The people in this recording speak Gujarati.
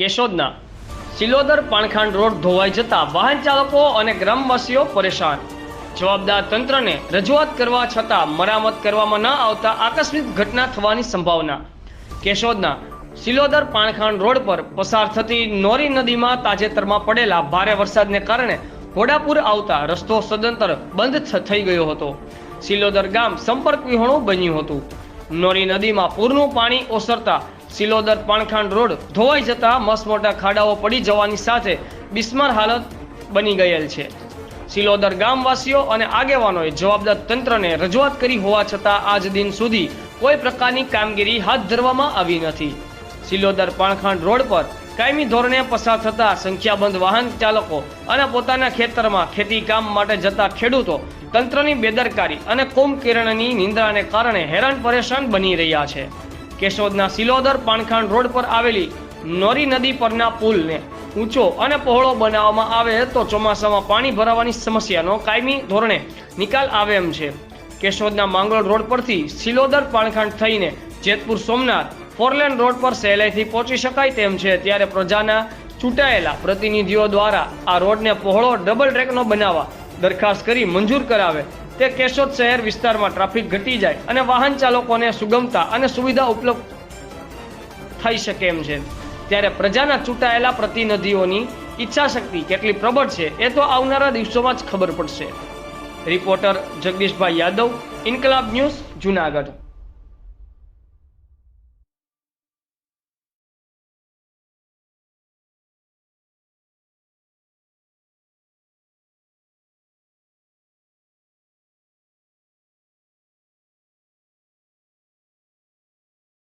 કેશોદના સિલોદર પાણખાંડ રોડ ધોવાઈ જતા વાહન ચાલકો અને ગ્રામવાસીઓ પરેશાન. જવાબદાર તંત્રને રજૂઆત કરવા છતાં મરામત કરવામાં ન આવતા આકસ્મિક ઘટના થવાની સંભાવના. કેશોદના સિલોદર પાણખાંડ રોડ પર પસાર થતી નોરી નદીમાં તાજેતરમાં પડેલા ભારે વરસાદને કારણે ઘોડાપુર આવતા રસ્તો સદંતર બંધ થઈ ગયો હતો. સિલોદર ગામ સંપર્ક વિહોણું બન્યું હતું. નોરી નદીમાં પૂરનું પાણી ઓસરતા સિલોદર પાણખાંડ રોડ ધોવાઈ જતા મસમોટા ખાડાઓ પડી જવાની સાથે બિસ્માર હાલત બની ગયેલ છે. સિલોદર ગામવાસીઓ અને આગેવાનોએ જવાબદાર તંત્રને રજૂઆત કરી હોવા છતાં આજ દિન સુધી કોઈ પ્રકારની કામગીરી હાથ ધરવામાં આવી નથી. સિલોદર પાણખાંડ રોડ પર કાયમી ધોરણે પસાર થતા સંખ્યાબંધ વાહન ચાલકો અને પોતાના ખેતરમાં ખેતી કામ માટે જતા ખેડૂતો તંત્રની બેદરકારી અને કુંભકિરણની નિંદ્રાને કારણે હેરાન પરેશાન બની રહ્યા છે. કેશોદના સિલોદર પાણખાંડ રોડ પર આવેલી નોરી નદી પરના પુલને ઊંચો અને પહોળો બનાવવામાં આવે તો ચોમાસામાં પાણી ભરાવાની સમસ્યાનો કાયમી ધોરણે નિકાલ આવે એમ છે. કેશોદના માંગરોળ રોડ પરથી સિલોદર પાણખાંડ થઈને જેતપુર સોમનાથ ફોરલેન રોડ પર સહેલાઈથી પહોંચી શકાય તેમ છે. ત્યારે પ્રજાના ચૂંટાયેલા પ્રતિનિધિઓ દ્વારા આ રોડને પહોળો ડબલ ટ્રેકનો બનાવવા દરખાસ્ત કરી મંજૂર કરાવે તે કેશોદ શહેર વિસ્તારમાં ટ્રાફિક ઘટી જાય અને વાહન ચાલકોને સુગમતા અને સુવિધા ઉપલબ્ધ થઈ શકે એમ છે. ત્યારે પ્રજાના ચૂંટાયેલા પ્રતિનિધિઓની ઈચ્છા શક્તિ કેટલી પ્રબળ છે એ તો આવનારા દિવસોમાં જ ખબર પડશે. Reporter Jagdishbhai Yadav, Inquilab news Junagadh.